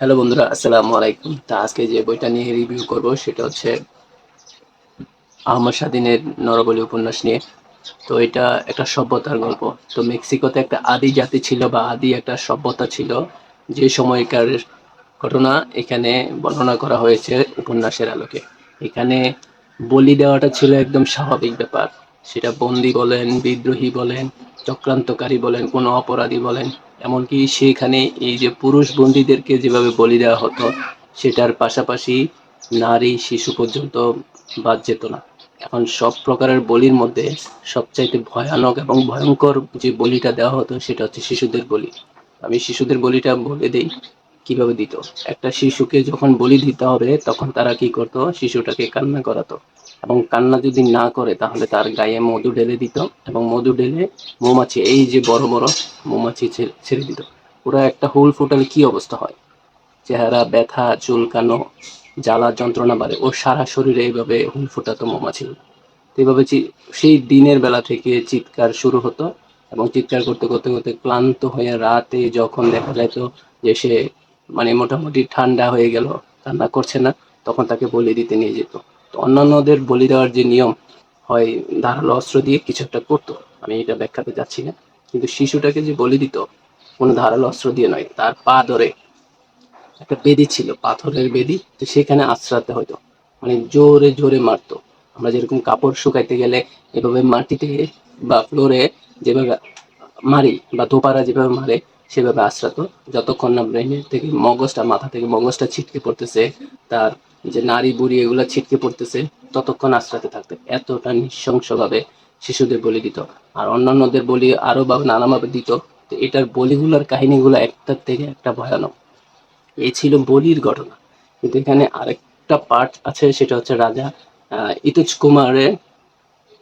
Hello বন্ধুরা, আসসালামু আলাইকুম। তা আজকে যে বইটা নিয়ে রিভিউ করব সেটা হচ্ছে আহমদ স্বাধীনের নরবলি উপন্যাস নিয়ে। তো এটা একটা সভ্যতার গল্প। তো মেক্সিকোতে একটা আদি জাতি ছিল বা আদি একটা সভ্যতা ছিল। যে সময়কার ঘটনা এখানে বর্ণনা করা হয়েছে উপন্যাসের আলোকে। এখানে বলি দেওয়াটা ছিল একদম স্বাভাবিক ব্যাপার। সেটা বন্দি বলেন, বিদ্রোহী বলেন, চক্রান্তকারী বলেন, কোনো অপরাধী বলেন। এমনকি সেখানে এই যে পুরুষ বন্দীদেরকে যেভাবে বলি দেওয়া হতো, সেটার পাশাপাশি নারী শিশু পর্যন্ত বাদ যেত না। এখন সব প্রকারের বলির মধ্যে সবচাইতে ভয়ানক এবং ভয়ঙ্কর যে বলিটা দেওয়া হতো, সেটা হচ্ছে শিশুদের বলি। আমি শিশুদের বলিটা বলে দেই, কীভাবে দিত? একটা শিশুকে যখন বলি দিতে হবে, তখন তারা কি করত? শিশুটাকে কান্না করাতো। এবং কান্না যদি না করে, তাহলে তার গায়ে মধু ঢেলে দিত এবং মধু ঢেলে মৌমাছি, এই যে বড় বড় মৌমাছি ছেড়ে দিত। ওরা একটা হুল ফোটালে কি অবস্থা হয়? চেহারা, ব্যথা, চুলকানো, জ্বালা, যন্ত্রণা বাড়ে। ও সারা শরীরে এইভাবে হুল ফোটাতো মৌমাছিগুলো তো এইভাবে সেই দিনের বেলা থেকে চিৎকার শুরু হতো এবং চিৎকার করতে করতে করতে ক্লান্ত হয়ে রাতে যখন দেখা যেত যে সে মানে মোটামুটি ঠান্ডা হয়ে গেল, কান্না করছে না, তখন তাকে বলে দিতে নিয়ে যেত। অন্যান্যদের বলি দেওয়ার যে নিয়ম হয়, ধারালো অস্ত্র দিয়ে কিছু একটা করতো। আমি এটা ব্যাখ্যাতে যাচ্ছি না। কিন্তু শিশুটাকে যে বলি দিত, কোনো ধারালো অস্ত্র দিয়ে নয়, তার পা ধরে একটা বেদি ছিল, পাথরের বেদি। তো সেখানে আশ্রাতে হতো মানে জোরে জোরে মারতো। আমরা যেরকম কাপড় শুকাইতে গেলে এভাবে মাটিতে বা ফ্লোরে যেভাবে মারি বা দোপারা যেভাবে মারে, সেভাবে আশ্রাতো। যতক্ষণ না ব্রেনের থেকে মগজটা, মাথা থেকে মগজটা ছিটকে পড়তেছে, তার যে নারী বুড়ি এগুলো ছিটকে পড়তেছে, ততক্ষণ আশ্রাতে থাকতো। এতটা নৃশংসভাবে শিশুদের বলি দিত। আর অন্যান্যদের বলি আরও বা নানাভাবে দিত। তো এটার বলিগুলোর কাহিনীগুলো একটার থেকে একটা ভয়ানক। এই ছিল বলির ঘটনা। কিন্তু এখানে আরেকটা পার্ট আছে, সেটা হচ্ছে রাজা ইতুজ কুমারের।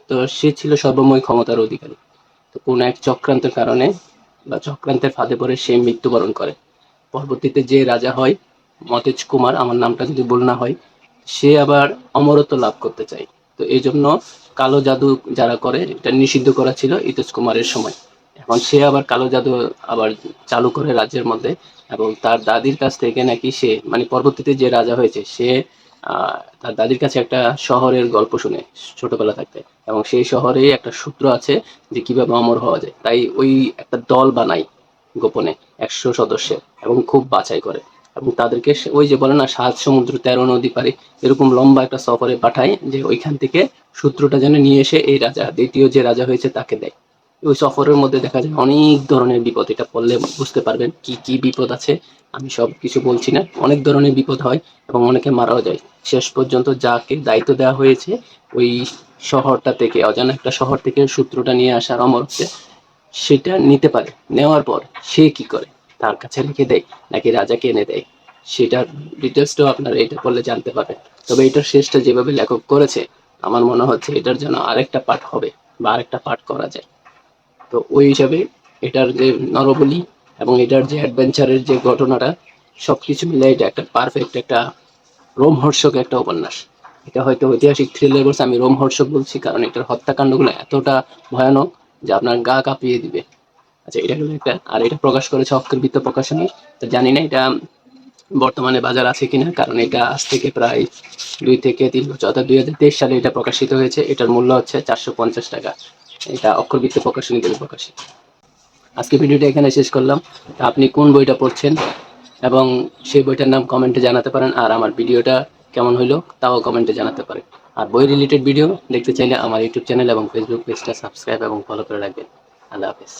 তো সে ছিল সর্বময় ক্ষমতার অধিকারী। তো কোনো এক চক্রান্তের কারণে বা চক্রান্তের ফাঁদে পড়ে সে মৃত্যুবরণ করে। পরবর্তীতে যে রাজা হয় মতেজ কুমার, আমার নামটা যদি ভুল না হয়, সে আবার অমরত্ব লাভ করতে চায়। তো এই জন্য কালো জাদু যারা করে, এটা নিষিদ্ধ করা ছিল ইতুজ কুমারের সময়। এখন সে আবার কালো জাদু আবার চালু করে রাজ্যের মধ্যে, এবং তার দাদির কাছ থেকে নাকি সে মানে পরবর্তীতে যে রাজা হয়েছে, সে তার দাদির কাছে একটা শহরের গল্প শুনে ছোটবেলা থাকতে। এবং সেই শহরে একটা সূত্র আছে যে কীভাবে অমর হওয়া যায়। তাই ওই একটা দল বানাই গোপনে, একশো সদস্যের, এবং খুব বাছাই করে। এবং তাদেরকে ওই যে বলে না, সাত সমুদ্র তেরো নদী পারে, এরকম লম্বা একটা সফরে পাঠায় যে ওইখান থেকে সূত্রটা যেন নিয়ে এসে এই রাজা, দ্বিতীয় যে রাজা হয়েছে তাকে দেয়। ওই সফরের মধ্যে দেখা যায় অনেক ধরনের বিপদ, এটা পড়লে বুঝতে পারবেন কি কি বিপদ আছে, আমি সব কিছু বলছি না। অনেক ধরনের বিপদ হয় এবং অনেকে মারাও যায়। শেষ পর্যন্ত যাকে দায়িত্ব দেওয়া হয়েছে, ওই শহরটা থেকে, অজানা একটা শহর থেকে সূত্রটা নিয়ে আসার অমরত্বে সেটা নিতে পারে। নেওয়ার পর সে কি করে? তার কাছে রেখে দেয়, নাকি রাজাকে এনে দেয়? সেটার ডিটেলসটাও আপনারা এটা পড়লে জানতে পারবেন। তবে এটার শেষটা যেভাবে লেখক করেছে, আমার মনে হচ্ছে এটার জন্য আরেকটা পাঠ হবে বা আরেকটা পাঠ করা যায়। তো ওই হিসাবে এটার যে নরবলি এবং এটার যে অ্যাডভেঞ্চারের যে ঘটনাটা সব কিছু মিলে এটা একটা পারফেক্ট একটা রোমহর্ষক একটা উপন্যাস। এটা হয়তো ঐতিহাসিক থ্রিলার বলছে, আমি রোমহর্ষক বলছি, কারণ এটার হত্যাকাণ্ডগুলো এতটা ভয়ানক যে আপনার গা কাঁপিয়ে দিবে। আচ্ছা এটা হলো একটা, আর এটা প্রকাশ করেছে অক্ষর বৃত্ত প্রকাশনী তো জানি না এটা বর্তমানে বাজার আছে কিনা, কারণ এটা আজ থেকে প্রায় দুই থেকে তিন বছর, অর্থাৎ দুই হাজার তেইশ সালে এটা প্রকাশিত হয়েছে। এটার মূল্য হচ্ছে চারশো পঞ্চাশ টাকা। এটা অক্ষর বৃত্ত প্রকাশনী থেকে প্রকাশিত। আজকে ভিডিওটা এখানে শেষ করলাম। আপনি কোন বইটা পড়ছেন? এবং সেই বইটার নাম কমেন্টে জানাতে পারেন, আর আমার ভিডিওটা কেমন হইল তাও কমেন্টে জানাতে পারেন। আর বই রিলেটেড ভিডিও দেখতে চাইলে আমার ইউটিউব চ্যানেল এবং ফেসবুক পেজটা সাবস্ক্রাইব এবং ফলো করে রাখবেন। আল্লাহ হাফেজ।